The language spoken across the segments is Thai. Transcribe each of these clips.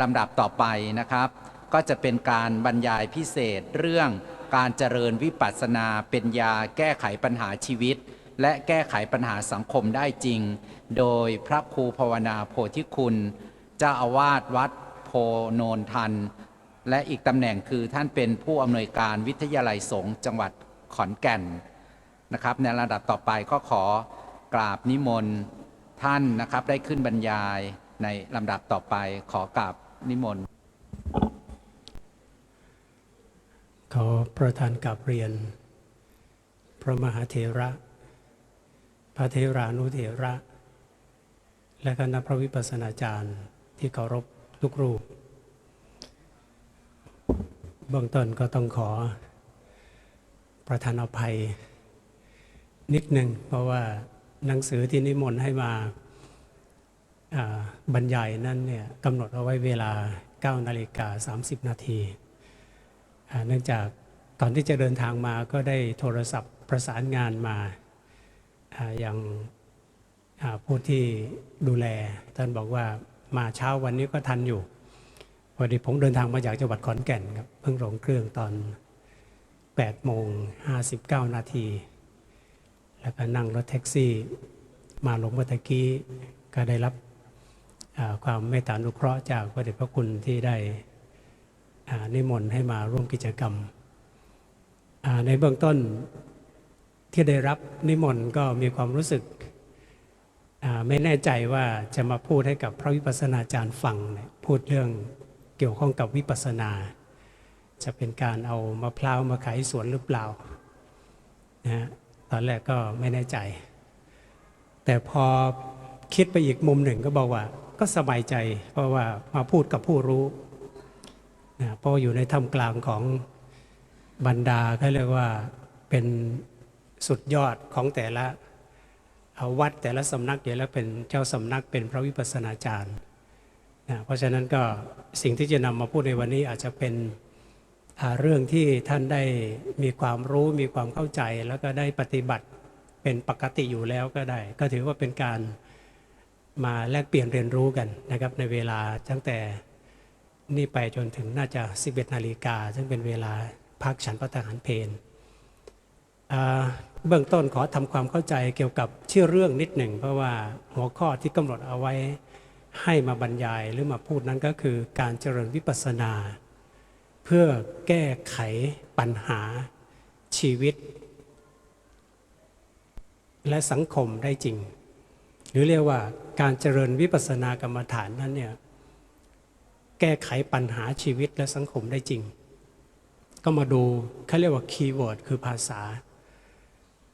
ลำดับต่อไปนะครับ ก็จะเป็นการบรรยายพิเศษเรื่องการเจริญวิปัสสนาเป็นยาแก้ไขปัญหาชีวิต และแก้ไขปัญหาสังคมได้จริง โดยพระครูภาวนาโพธิคุณ เจ้าอาวาสวัดโพโนนทัน และอีกตำแหน่งคือท่านเป็นผู้อำนวยการวิทยาลัยสงฆ์จังหวัดขอนแก่นนะครับ ในระดับต่อไปก็ขอกราบนิมนต์ท่านนะครับได้ขึ้นบรรยายในลำดับต่อไปขอกราบ นิมนต์ขอประธานกับเรียน พระมหาเถระ พระเทรานุเถระ และคณะพระวิปัสสนาจารย์ที่เคารพทุกรูปเบื้องต้นก็ต้องขอประธานอภัย นิดหนึ่งเพราะว่าหนังสือที่นิมนต์ให้มาอ่า บรรยายนั้นเนี่ยกำหนดเอาไว้เวลา 9 นาฬิกา 30 นาทีเนื่องจากก่อนที่จะเดินทางมาก็ได้โทรศัพท์ประสานงานมาอย่างผู้ที่ดูแล ท่านบอกว่ามาเช้าวันนี้ก็ทันอยู่พอดีผมเดินทางมาจากจังหวัดขอนแก่นครับเพิ่งลงเครื่องตอน8โมง59 นาที แล้วก็นั่งรถแท็กซี่ มาลงเมื่อตะกี้ก็ได้รับ ความเมตตานุเคราะห์จากพระเดชพระคุณที่ได้นิมนต์ให้มาร่วมกิจกรรม ในเบื้องต้นที่ได้รับนิมนต์ก็มีความรู้สึกไม่แน่ใจว่าจะมาพูดให้กับพระวิปัสสนาจารย์ฟัง พูดเรื่องเกี่ยวข้องกับวิปัสสนา จะเป็นการเอามะพร้าวมาขายสวนหรือเปล่านะตอนแรกก็ไม่แน่ใจ แต่พอคิดไปอีกมุมหนึ่งก็บอกว่า ก็สบายใจ เพราะว่ามาพูดกับผู้รู้นะเพราะอยู่ในท่ามกลางของบรรดาเขาเรียกว่าเป็นสุดยอดของแต่ละวัดแต่ละสำนักอยู่แล้วเป็นเจ้าสำนักเป็นพระวิปัสสนาจารย์นะเพราะฉะนั้นก็สิ่งที่จะนำมาพูดในวันนี้อาจจะเป็นเรื่องที่ท่านได้มีความรู้มีความเข้าใจแล้วก็ได้ปฏิบัติเป็นปกติอยู่แล้วก็ได้ ก็ถือว่าเป็นการ มาแลกเปลี่ยนเรียนรู้กันนะครับในเวลาตั้งแต่นี่ไปจนถึงน่าจะ 11 นาฬิกา ซึ่งเป็นเวลาพักฉันพระทหารเพนอ่าเบื้องต้นขอทำความเข้าใจเกี่ยวกับชื่อเรื่องนิดหนึ่ง เพราะว่าหัวข้อที่กำหนดเอาไว้ให้มาบรรยายหรือมาพูดนั้นก็คือการเจริญวิปัสสนา เพื่อแก้ไขปัญหาชีวิต และสังคมได้จริง รือเรียกว่าการเจริญวิปัสสนากรรมฐานนั้นเนี่ยแก้ไขปัญหาชีวิตและสังคมได้จริง ก็มาดูเขาเรียกว่าคีย์เวิร์ดคือภาษา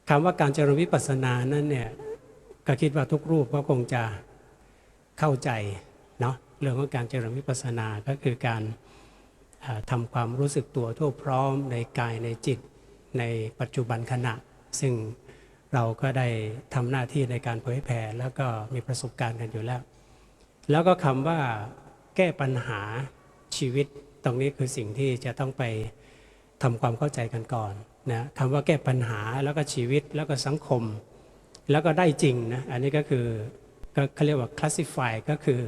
คำว่าการเจริญวิปัสสนานั้นเนี่ยก็คิดว่าทุกรูปก็คงจะเข้าใจเนาะเรื่องของการเจริญวิปัสสนาก็คือการอ่าทำความรู้สึกตัวทั่วพร้อมในกายในจิตในปัจจุบันขณะ ซึ่ง เราก็ได้ทำหน้าที่ในการเผยแผ่แล้วก็มีประสบการณ์กันอยู่แล้ว แล้วก็คำว่าแก้ปัญหาชีวิตตรงนี้คือสิ่งที่จะต้องไปทำความเข้าใจกันก่อนนะคำว่าแก้ปัญหาแล้วก็ชีวิตแล้วก็สังคม แล้วก็ได้จริงนะอันนี้ก็คือก็เขาเรียกว่า classify ก็คือ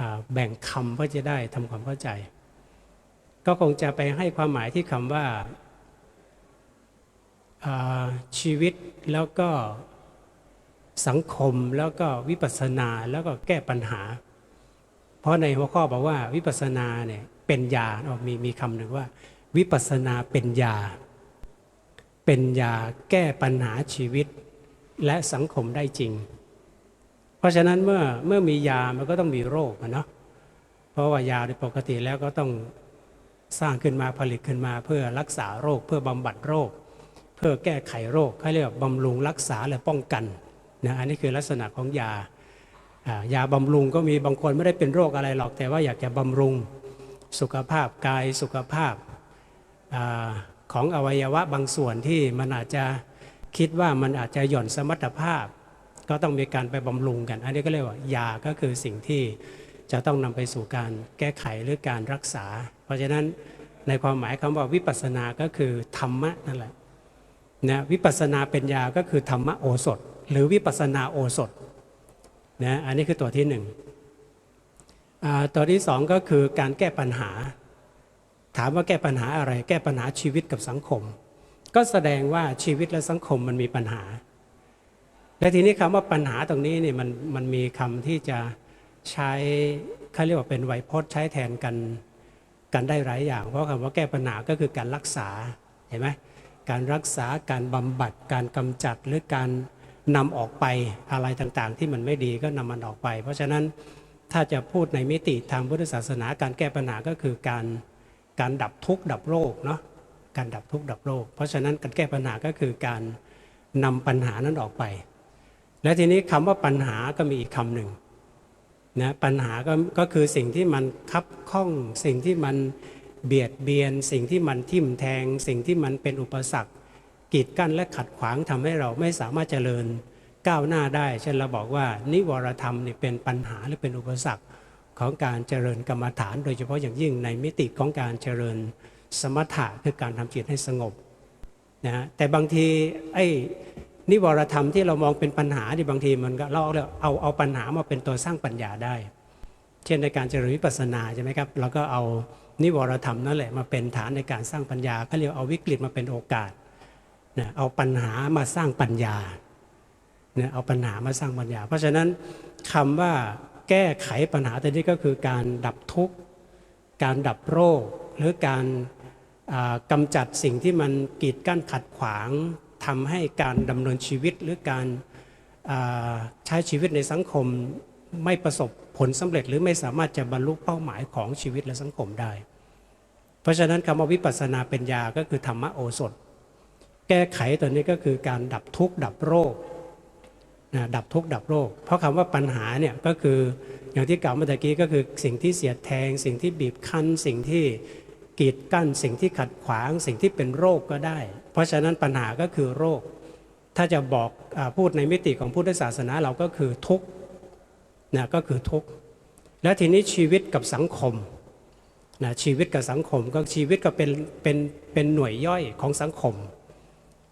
อแบ่งคำเพื่อจะได้ทำความเข้าใจ ก็คงจะไปให้ความหมายที่คำว่า ชีวิตแล้วก็สังคมแล้วก็วิปัสสนาแล้วก็แก้ปัญหา เพราะในหัวข้อบอกว่าวิปัสสนาเนี่ยเป็นยาเอามีมีคำหนึ่งว่า วิปัสสนาเป็นยา เป็นยาแก้ปัญหาชีวิตและสังคมได้จริง เพราะฉะนั้นเมื่อเมื่อมียามันก็ต้องมีโรคเนาะเพราะว่ายาโดยปกติแล้วก็ต้องสร้างขึ้นมาผลิตขึ้นมาเพื่อรักษาโรคเพื่อบำบัดโรค พื่อแก้ไขโรคเขาเรียกว่าบำรุงรักษาและป้องกันนะอันนี้คือลักษณะของยาอายาบำรุงก็มีบางคนไม่ได้เป็นโรคอะไรหรอก แต่ว่าอยากจะบำรุงสุขภาพกายสุขภาพอาของอวัยวะบางส่วนที่มันอาจจะคิดว่ามันอาจจะหย่อนสมรรถภาพ ก็ต้องมีการไปบำรุงกัน อันนี้ก็เรียกว่ายาก็คือสิ่งที่จะต้องนำไปสู่การแก้ไขหรือการรักษา เพราะฉะนั้นในความหมายคำว่าวิปัสสนาก็คือธรรมะนั่นแหละ นะวิปัสนาเป็นยาก็คือธรรมโอสถ หรือวิปัสนาโอสถนะอันนี้คือตัวที่หนึ่งตัวที่สองก็คือการแก้ปัญหา ถามว่าแก้ปัญหาอะไร แก้ปัญหาชีวิตกับสังคม ก็แสดงว่าชีวิตและสังคมมันมีปัญหา และทีนี้คำว่าปัญหาตรงนี้เนี่ยมันมันมีคำที่จะใช้เขาเรียกว่าเป็นไวยพจน์ใช้แทนกันกันได้หลายอย่าง เพราะคำว่าแก้ปัญหาก็คือการรักษาเห็นไหม การรักษาการบำบัดการกำจัดหรือการนำออกไปอะไรต่างๆ ที่มันไม่ดีก็นำมันออกไป เพราะฉะนั้นถ้าจะพูดในมิติทางพุทธศาสนาการแก้ปัญหาก็คือการการดับทุกข์ดับโรคเนาะการดับทุกข์ดับโรค เพราะฉะนั้นการแก้ปัญหาก็คือการนำปัญหานั้นออกไป และทีนี้คำว่าปัญหาก็มีอีกคำหนึ่งนะปัญหาก็ก็คือสิ่งที่มันคับข้องสิ่งที่มัน เบียดเบียน สิ่งที่มันทิ่มแทง สิ่งที่มันเป็นอุปสรรคกีดกั้นและขัดขวางทำให้เราไม่สามารถเจริญก้าวหน้าได้ เช่นเราบอกว่านิวรธรรมนี่เป็นปัญหาหรือเป็นอุปสรรคของการเจริญกรรมฐาน โดยเฉพาะอย่างยิ่งในมิติของการเจริญสมถะคือการทำจิตให้สงบนะฮะแต่บางทีไอ้นิวรธรรมที่เรามองเป็นปัญหาที่บางทีมันก็เราเอาเอาเอาปัญหามาเป็นตัวสร้างปัญญาได้ เช่นในการเจริญวิปัสสนาใช่ไหมครับเราก็เอา นิวรธรรมนั่นแหละมาเป็นฐานในการสร้างปัญญาเขาเรียกเอาวิกฤตมาเป็นโอกาสนะเอาปัญหามาสร้างปัญญาเนี่ยเอาปัญหามาสร้างปัญญา เพราะฉะนั้นคำว่าแก้ไขปัญหาตัวนี้ก็คือการดับทุกข์การดับโรค หรือการอ่ากำจัดสิ่งที่มันกีดกั้นขัดขวางทำให้การดำเนินชีวิตหรือการใช้ชีวิตในสังคม ไม่ประสบผลสำเร็จ หรือไม่สามารถจะบรรลุเป้าหมายของชีวิตและสังคมได้ เพราะฉะนั้นคำว่าวิปัสสนาเป็นยาก็คือธรรมโอสถ แก้ไขตัวนี้ก็คือการดับทุกข์ดับโรคนะดับทุกข์ดับโรค เพราะคำว่าปัญหาเนี่ยก็คืออย่างที่กล่าวเมื่อกี้ก็คือสิ่งที่เสียดแทง สิ่งที่บีบคั้น สิ่งที่กีดกั้น สิ่งที่ขัดขวาง สิ่งที่เป็นโรคก็ได้ เพราะฉะนั้นปัญหาก็คือโรค ถ้าจะบอกอพูดในมิติของพุทธศาสนาเราก็คือทุกข์ นะก็คือทุกข์และทีนี้ชีวิตกับสังคมนะชีวิตกับสังคมก็ชีวิตก็เป็นเป็นเป็นหน่วยย่อยของสังคม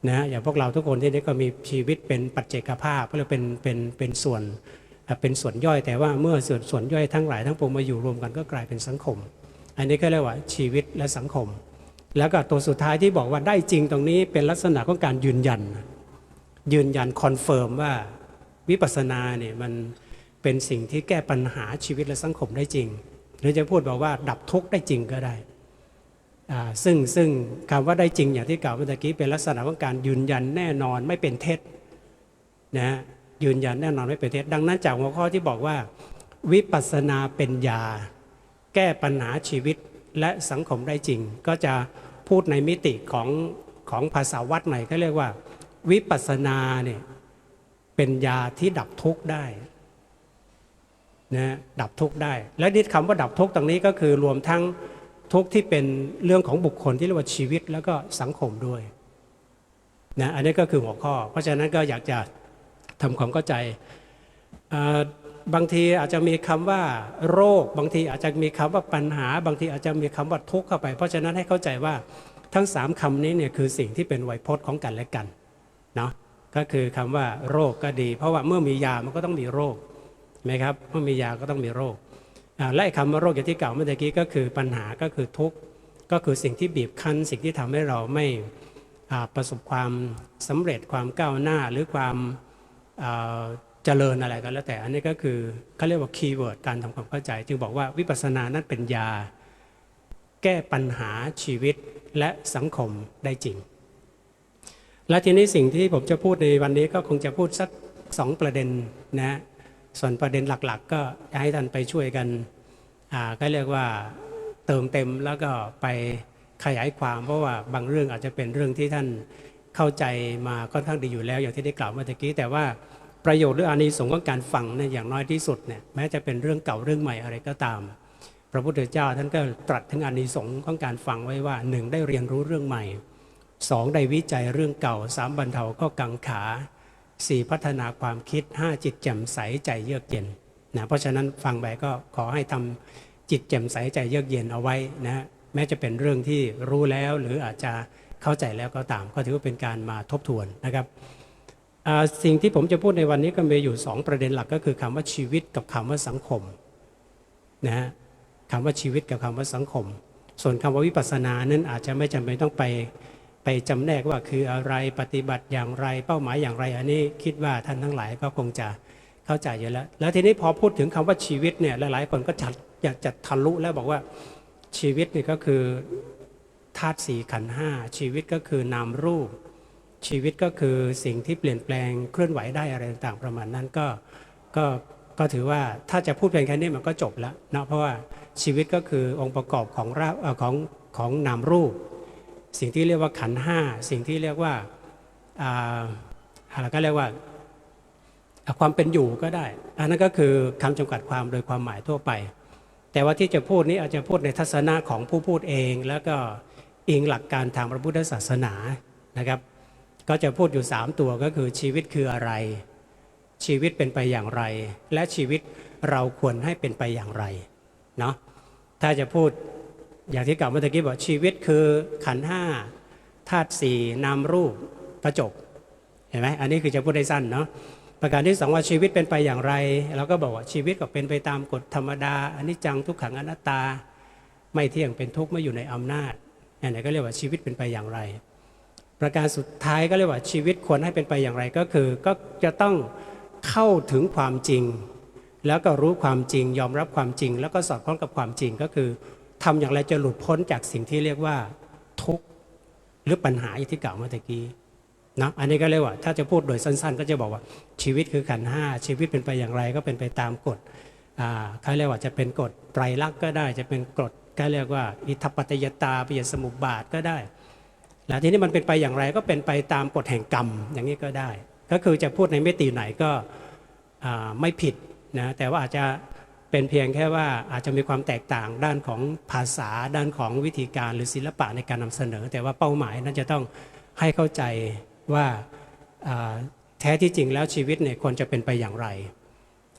นะอย่างพวกเราทุกคนที่นี่ก็มีชีวิตเป็นปัจเจกภาพก็เลยเป็นเป็นเป็นส่วนเป็นส่วนย่อย แต่ว่าเมื่อส่วนส่วนย่อยทั้งหลายทั้งปวงมาอยู่รวมกันก็กลายเป็นสังคม อันนี้ก็เรียกว่าชีวิตและสังคม แล้วก็ตัวสุดท้ายที่บอกว่าได้จริงตรงนี้เป็นลักษณะของการยืนยัน ยืนยันคอนเฟิร์มว่าวิปัสสนาเนี่ยมัน เป็นสิ่งที่แก้ปัญหาชีวิตและสังคมได้จริง หรือจะพูดบอกว่าดับทุกข์ได้จริงก็ได้ซึ่งซึ่งคำว่าได้จริงอย่างที่กล่าวเมื่อกี้เป็นลักษณะของการยืนยันแน่นอนไม่เป็นเท็จนะฮะยืนยันแน่นอนไม่เป็นเท็จดังนั้นจากหัวข้อที่บอกว่า วิปัสสนาเป็นยา แก้ปัญหาชีวิตและสังคมได้จริง ก็จะพูดในมิติของของภาษาวัดหม่อยก็เรียกว่า วิปัสสนาเนี่ยเป็นยาที่ดับทุกข์ได้ นะดับทุกข์ได้ และนิดคำว่าดับทุกข์ตรงนี้ก็คือรวมทั้งทุกข์ที่เป็นเรื่องของบุคคลที่เรียกว่าชีวิตแล้วก็สังคมด้วยนะอันนี้ก็คือหัวข้อ เพราะฉะนั้นก็อยากจะทำความเข้าใจบางทีอาจจะมีคำว่าโรค บางทีอาจจะมีคำว่าปัญหา บางทีอาจจะมีคำว่าทุกข์เข้าไป เพราะฉะนั้นให้เข้าใจว่าทั้งสามคำนี้เนี่ยคือสิ่งที่เป็นไวยพจน์ของกันและกันเนาะก็คือคำว่าโรคก็ดี เพราะว่าเมื่อมียามันก็ต้องมีโรค ไหมครับเมื่อมียาก็ต้องมีโรคและคำว่าโรคอย่างที่กล่าวเมื่อกี้ก็คือปัญหาก็คือทุกข์ก็คือสิ่งที่บีบคั้น สิ่งที่ทำให้เราไม่ประสบความสำเร็จความก้าวหน้าหรือความเจริญอะไรก็แล้วแต่อันนี้ก็คือเขาเรียกว่าคีย์เวิร์ดการทำความเข้าใจ จึงบอกว่าวิปัสสนานั้นเป็นยา แก้ปัญหาชีวิตและสังคมได้จริง และทีนี้สิ่งที่ผมจะพูดในวันนี้ก็คงจะพูดสักสองประเด็นนะ ส่วนประเด็นหลักๆ ก็จะให้ท่านไปช่วยกันก็เรียกว่าเติมเต็มแล้วก็ไปขยายความเพราะว่าบางเรื่องอาจจะเป็นเรื่องที่ท่านเข้าใจมาค่อนข้างดีอยู่แล้ว อย่างที่ได้กล่าวเมื่อกี้ แต่ว่าประโยชน์หรืออานิสงส์ของการฟังเนี่ยอย่างน้อยที่สุดเนี่ยแม้จะเป็นเรื่องเก่าเรื่องใหม่อะไรก็ตาม พระพุทธเจ้าท่านก็ตรัสถึงอานิสงส์ของการฟังไว้ว่าหนึ่งได้เรียนรู้เรื่องใหม่สองได้วิจัยเรื่องเก่าสามบรรเทาก็กังขา สี่พัฒนาความคิดห้าจิตแจ่มใสใจเยือกเย็นนะเพราะฉะนั้นฟังไปก็ขอให้ทำจิตแจ่มใสใจเยือกเย็นเอาไว้นะแม้จะเป็นเรื่องที่รู้แล้วหรืออาจจะเข้าใจแล้วก็ตาม ก็ถือว่าเป็นการมาทบทวนนะครับสิ่งที่ผมจะพูดในวันนี้ก็มีอยู่สองประเด็นหลักก็คือคำว่าชีวิตกับคำว่าสังคมนะฮะคำว่าชีวิตกับคำว่าสังคม ส่วนคำว่าวิปัสสนานั้นอาจจะไม่จำเป็นต้องไป ไปจำแนกว่าคืออะไรปฏิบัติอย่างไรเป้าหมายอย่างไร อันนี้คิดว่าท่านทั้งหลายก็คงจะเข้าใจอยู่แล้ว แล้วทีนี้พอพูดถึงคำว่าชีวิตเนี่ยหลายๆคนก็จะอยากจะทะลุแล้วบอกว่าชีวิตนี่ก็คือธาตุสี่ขันห้าชีวิตก็คือนามรูป ชีวิตก็คือสิ่งที่เปลี่ยนแปลงเคลื่อนไหวได้อะไรต่างๆประมาณนั้นก็ก็ก็ถือว่าถ้าจะพูดเพียงแค่นี้มันก็จบแล้วนะเพราะว่าชีวิตก็คือองค์ประกอบของร่าของของนามรูป สิ่งที่เรียกว่าขันห้าสิ่งที่เรียกว่าอะไรก็เรียกว่าความเป็นอยู่ก็ได้ อันนั้นก็คือคำจำกัดความโดยความหมายทั่วไป แต่ว่าที่จะพูดนี้อาจจะพูดในทัศนะของผู้พูดเอง แล้วก็อิงหลักการทางพระพุทธศาสนานะครับ ก็จะพูดอยู่ 3 ตัวก็คือชีวิตคืออะไร ชีวิตเป็นไปอย่างไร และชีวิตเราควรให้เป็นไปอย่างไรเนาะถ้าจะพูด อย่างที่กล่าวเมื่อกี้บอกชีวิตคือขันห้าธาตุสี่นามรูปประจบเห็นไหมอันนี้คือจะพูดได้สั้นเนาะประการที่สองว่าชีวิตเป็นไปอย่างไรเราก็บอกว่าชีวิตก็เป็นไปตามกฎธรรมดาอันนี้จังทุกขังอนัตตา ไม่เที่ยงเป็นทุกข์ไม่อยู่ในอำนาจอันไหนก็เรียกว่าชีวิตเป็นไปอย่างไร ประการสุดท้ายก็เรียกว่าชีวิตควรให้เป็นไปอย่างไรก็คือ ก็จะต้องเข้าถึงความจริง แล้วก็รู้ความจริง ยอมรับความจริง แล้วก็สอดคล้องกับความจริงก็คือ ทำอย่างไรจะหลุดพ้นจากสิ่งที่เรียกว่าทุกข์หรือปัญหาอย่างที่กล่าวเมื่อตะกี้นะอันนี้ก็เรียกว่า ถ้าจะพูดโดยสั้น ๆ ก็จะบอกว่าชีวิตคือขันห้าชีวิตเป็นไปอย่างไรก็เป็นไปตามกฎอ่าเขาเรียกว่าจะเป็นกฎไตรลักษณ์ก็ได้ จะเป็นกฎก็เรียกว่าอิทัปปัจจยตาปิยสมุปบาทก็ได้ แล้วทีนี้มันเป็นไปอย่างไรก็เป็นไปตามกฎแห่งกรรมอย่างนี้ก็ได้ ก็คือจะพูดในมิติไหนก็ไม่ผิดนะแต่ว่าอาจจะ เป็นเพียงแค่ว่าอาจจะมีความแตกต่างด้านของภาษาด้านของวิธีการหรือศิลปะในการนำเสนอ แต่ว่าเป้าหมายนั้นจะต้องให้เข้าใจว่าแท้ที่จริงแล้วชีวิตเนี่ยควรจะเป็นไปอย่างไร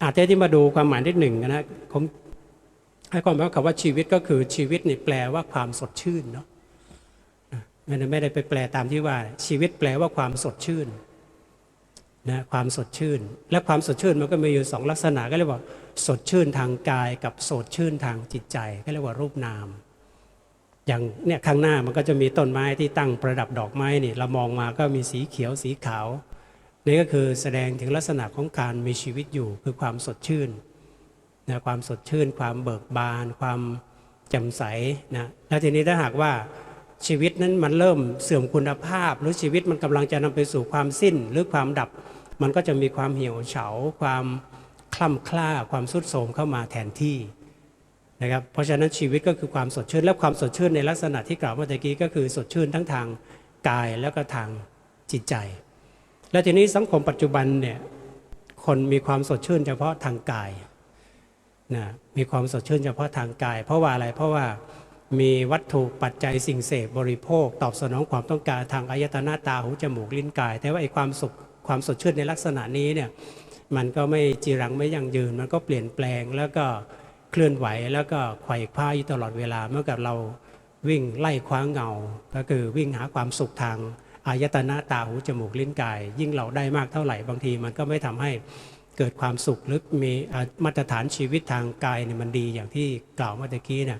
อาจจะที่มาดูความหมายที่หนึ่งนะผมให้ความหมายว่าคำว่าชีวิตก็คือชีวิตนี่แปลว่าความสดชื่นเนาะม่ได้ไม่ได้ไปแปลตามที่ว่าชีวิตแปลว่าความสดชื่น นะความสดชื่น และความสดชื่นมันก็มีอยู่สองลักษณะก็เรียกว่า สดชื่นทางกายกับสดชื่นทางจิตใจก็เรียกว่ารูปนาม อย่างเนี่ยข้างหน้ามันก็จะมีต้นไม้ที่ตั้งประดับดอกไม้นี่เรามองมาก็มีสีเขียวสีขาวนี่ก็คือแสดงถึงลักษณะของการมีชีวิตอยู่คือความสดชื่นนะความสดชื่น ความเบิกบาน ความแจ่มใสนะแล้วทีนี้ถ้าหากว่า ชีวิตนั้นมันเริ่มเสื่อมคุณภาพ หรือชีวิตมันกำลังจะนำไปสู่ความสิ้นหรือความดับ มันก็จะมีความเหี่ยวเฉา ความคล่ำคล้าความสุดโทรมเข้ามาแทนที่นะครับเพราะฉะนั้นชีวิตก็คือความสดชื่น และความสดชื่นในลักษณะที่กล่าวเมื่อกี้ก็คือสดชื่นทั้งทางกายแล้วก็ทางจิตใจ และทีนี้สังคมปัจจุบันเนี่ยคนมีความสดชื่นเฉพาะทางกายนะมีความสดชื่นเฉพาะทางกาย เพราะว่าอะไรเพราะว่า มีวัตถุปัจจัยสิ่งเสพบริโภค ตอบสนองความต้องการทางอายตนะตาหูจมูกลิ้นกาย แต่ว่าไอ้ความสุขความสดชื่นในลักษณะนี้เนี่ยมันก็ไม่จีรังไม่ยั่งยืน มันก็เปลี่ยนแปลงแล้วก็เคลื่อนไหวแล้วก็ไขว่คว้าอยู่ตลอดเวลาเมื่อกับเราวิ่งไล่คว้าเงา ก็คือวิ่งหาความสุขทางอายตนะตาหูจมูกลิ้นกาย ยิ่งเราได้มากเท่าไหร่บางที มันก็ไม่ทำให้เกิดความสุขหรือมีมาตรฐานชีวิตทางกายเนี่ยมันดีอย่างที่กล่าวเมื่อกี้เนี่ย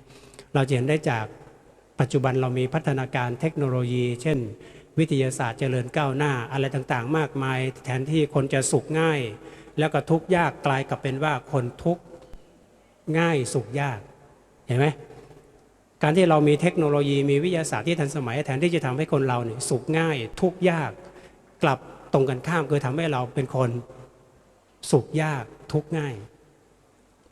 เราจะเห็นได้จากปัจจุบันเรามีพัฒนาการเทคโนโลยี เช่น วิทยาศาสตร์เจริญก้าวหน้าอะไรต่างๆ มากมาย แทนที่คนจะสุขง่าย แล้วก็ทุกข์ยากกลายกลับเป็นว่าคนทุกข์ง่ายสุขยากเห็นไหมการที่เรามีเทคโนโลยีมีวิทยาศาสตร์ที่ทันสมัย แทนที่จะทำให้คนเราเนี่ยสุขง่าย ทุกข์ยากกลับตรงกันข้ามคือทำให้เราเป็นคนสุขยากทุกข์ง่าย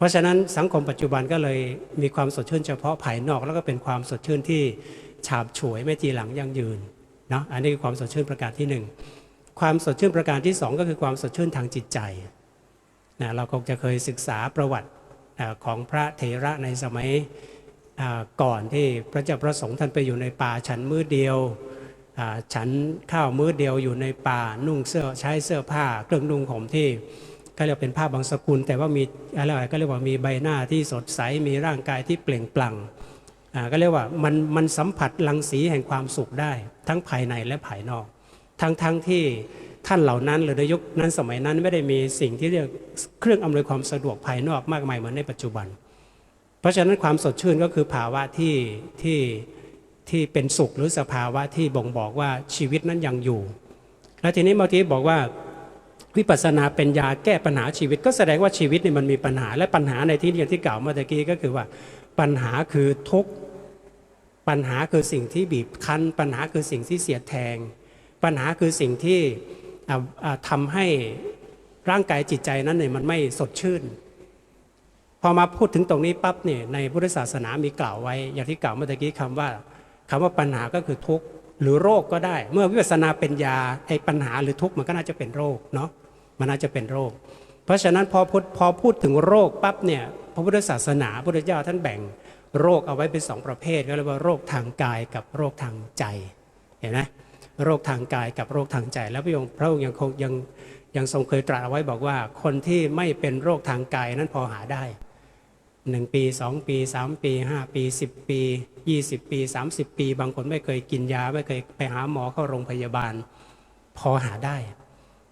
ราะฉะนั้นสังคมปัจจุบันก็เลยมีความสดชื่นเฉพาะภายนอก แล้วก็เป็นความสดชื่นที่ฉาบฉวยไม่จีหลังยั่งยืนเนาะอันนี้คือความสดชื่นประการที่หนึ่งความสดชื่นประการที่สองก็คือความสดชื่นทางจิตใจนะเราคงจะเคยศึกษาประวัติของพระเถระในสมัยก่อนที่พระเจ้าประสงค์ท่านไปอยู่ในป่าฉันมือเดียวฉันข้าวมื้อเดียวอยู่ในป่านุ่งเสื้อใช้เสื้อผ้าเครื่องนุ่งห่มที่ ก็เรียกเป็นผ้าบางสกุล แต่ว่ามีอะไรก็เรียกว่ามีใบหน้าที่สดใสมีร่างกายที่เปล่งปลั่งอ่าก็เรียกว่ามันมันสัมผัสรังสีแห่งความสุขได้ ทั้งภายในและภายนอก ทั้งทั้งที่ท่านเหล่านั้นหรือในยุคนั้นสมัยนั้นไม่ได้มีสิ่งที่เรียกเครื่องอำนวยความสะดวกภายนอกมากมายเหมือนในปัจจุบัน เพราะฉะนั้นความสดชื่นก็คือภาวะที่ที่ที่เป็นสุขหรือสภาวะที่บ่งบอกว่าชีวิตนั้นยังอยู่ แล้วทีนี้เมื่อกี้บอกว่า วิปัสสนาเป็นยาแก้ปัญหาชีวิต ก็แสดงว่าชีวิตเนี่ยมันมีปัญหาและปัญหาในที่นี้อย่างที่กล่าวเมื่อกี้ก็คือว่าปัญหาคือทุกปัญหาคือสิ่งที่บีบคั้น ปัญหาคือสิ่งที่เสียดแทง ปัญหาคือสิ่งที่อ่าอ่าทำให้ร่างกายจิตใจนั้นเนี่ยมันไม่สดชื่น พอมาพูดถึงตรงนี้ปั๊บเนี่ยในพุทธศาสนามีกล่าวไว้ อย่างที่กล่าวเมื่อกี้คำว่าคำว่าปัญหาก็คือทุกข์หรือโรคก็ได้ เมื่อวิปัสสนาเป็นยาไอ้ปัญหาหรือทุกข์มันก็น่าจะเป็นโรคเนาะ มันน่าจะเป็นโรค เพราะฉะนั้นพอพูดพอพูดถึงโรคปั๊บเนี่ยพระพุทธศาสนาพระพุทธเจ้าท่านแบ่งโรคเอาไว้เป็นสองประเภทก็เรียกว่าโรคทางกายกับโรคทางใจเห็นไหมโรคทางกายกับโรคทางใจ แล้วพระองค์พระองค์ยังคงยังยังทรงเคยตรัสเอาไว้บอกว่า คนที่ไม่เป็นโรคทางกายนั้นพอหาได้หนึ่งปีสองปีสามปีห้าปีสิบปียี่สิบปีสามสิบปี บางคนไม่เคยกินยา ไม่เคยไปหาหมอเข้าโรงพยาบาล พอหาได้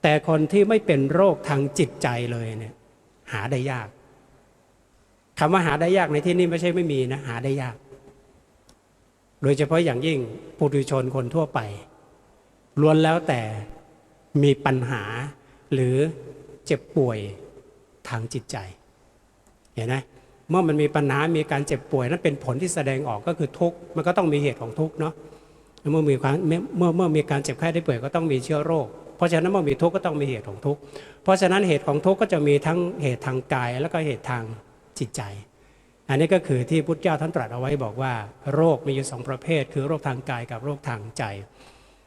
แต่คนที่ไม่เป็นโรคทางจิตใจเลยเนี่ย หาได้ยากคำว่าหาได้ยากในที่นี้ไม่ใช่ไม่มีนะ หาได้ยาก โดยเฉพาะอย่างยิ่งปุถุชนคนทั่วไปล้วนแล้วแต่มีปัญหาหรือเจ็บป่วยทางจิตใจ เห็นไหมเมื่อมันมีปัญหา มีการเจ็บป่วยนั่นเป็นผลที่แสดงออกก็คือทุกข์ มันก็ต้องมีเหตุของทุกข์เนาะ เมื่อมีความเมื่อเมื่อเมื่อมีการเจ็บไข้ได้ป่วยก็ต้องมีเชื้อโรค เพราะฉะนั้นเมื่อมีทุกข์ก็ต้องมีเหตุของทุกข์เพราะฉะนั้นเหตุของทุกข์ก็จะมีทั้งเหตุทางกาย แล้วก็เหตุทางจิตใจ อันนี้ก็คือที่พุทธเจ้าท่านตรัสเอาไว้บอกว่า โรคมีอยู่สองประเภท คือโรคทางกายกับโรคทางใจ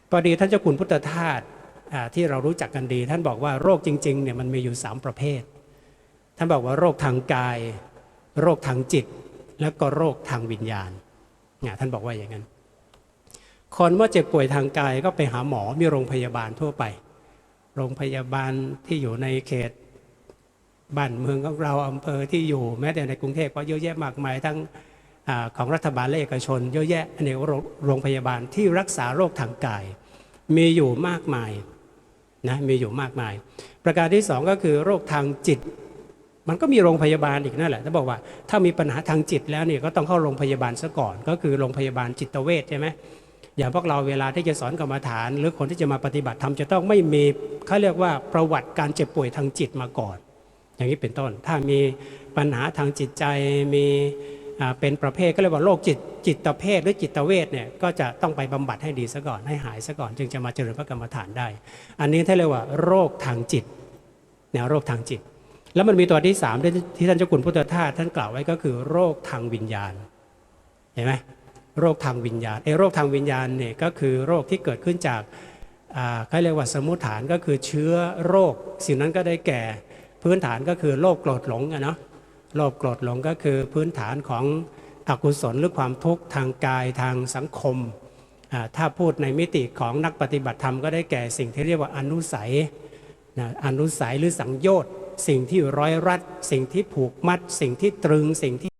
พอดีท่านเจ้าคุณพุทธทาสที่เรารู้จักกันดี ท่านบอกว่าโรคจริงๆเนี่ยมันมีอยู่สามประเภท ท่านบอกว่าโรคทางกาย โรคทางจิต แล้วก็โรคทางวิญญาณท่านบอกว่าอย่างนั้น คนเมื่อเจ็บป่วยทางกายก็ไปหาหมอมีโรงพยาบาลทั่วไป โรงพยาบาลที่อยู่ในเขตบ้านเมืองของเราอำเภอที่อยู่แม้แต่ในกรุงเทพก็เยอะแยะมากมายทั้งอของรัฐบาลและเอกชน เยอะแยะในโรงพยาบาลที่รักษาโรคทางกาย มีอยู่มากมายนะมีอยู่มากมาย ประการที่สองก็คือโรคทางจิต มันก็มีโรงพยาบาลอีกนั่นแหละถ้าบอกว่าถ้ามีปัญหาทางจิตแล้วเนี่ยก็ต้องเข้าโรงพยาบาลซะก่อน ก็คือโรงพยาบาลจิตเวชใช่ไหม อย่างพวกเราเวลาที่จะสอนกรรมฐาน หรือคนที่จะมาปฏิบัติธรรมจะต้องไม่มีเขาเรียกว่าประวัติการเจ็บป่วยทางจิตมาก่อน อย่างนี้เป็นต้น ถ้ามีปัญหาทางจิตใจมีเป็นประเภทก็เรียกว่าโรคจิตจิตเภทหรือจิตเวชเนี่ยก็จะต้องไปบำบัดให้ดีซะก่อนให้หายซะก่อน จึงจะมาเจริญพระกรรมฐานได้ อันนี้ท่านเรียกว่าโรคทางจิตแนวโรคทางจิต แล้วมันมีตัวที่สามที่ที่ท่านเจ้าคุณพุทธทาสท่านกล่าวไว้ก็คือโรคทางวิญญาณเห็นไหม โรคทางวิญญาณไอ้โรคทางวิญญาณเนี่ยก็คือโรคที่เกิดขึ้นจากเขาเรียกว่าสมมุติฐานก็คือเชื้อโรค สิ่งนั้นก็ได้แก่พื้นฐานก็คือโรคโกรธหลงอะเนาะโรคโกรธหลงก็คือพื้นฐานของอกุศลหรือความทุกข์ทางกายทางสังคม ถ้าพูดในมิติของนักปฏิบัติธรรมก็ได้แก่สิ่งที่เรียกว่าอนุสัยนะอนุสัยหรือสังโยชน์ สิ่งที่ร้อยรัด สิ่งที่ผูกมัด สิ่งที่ตรึงสิ่งที่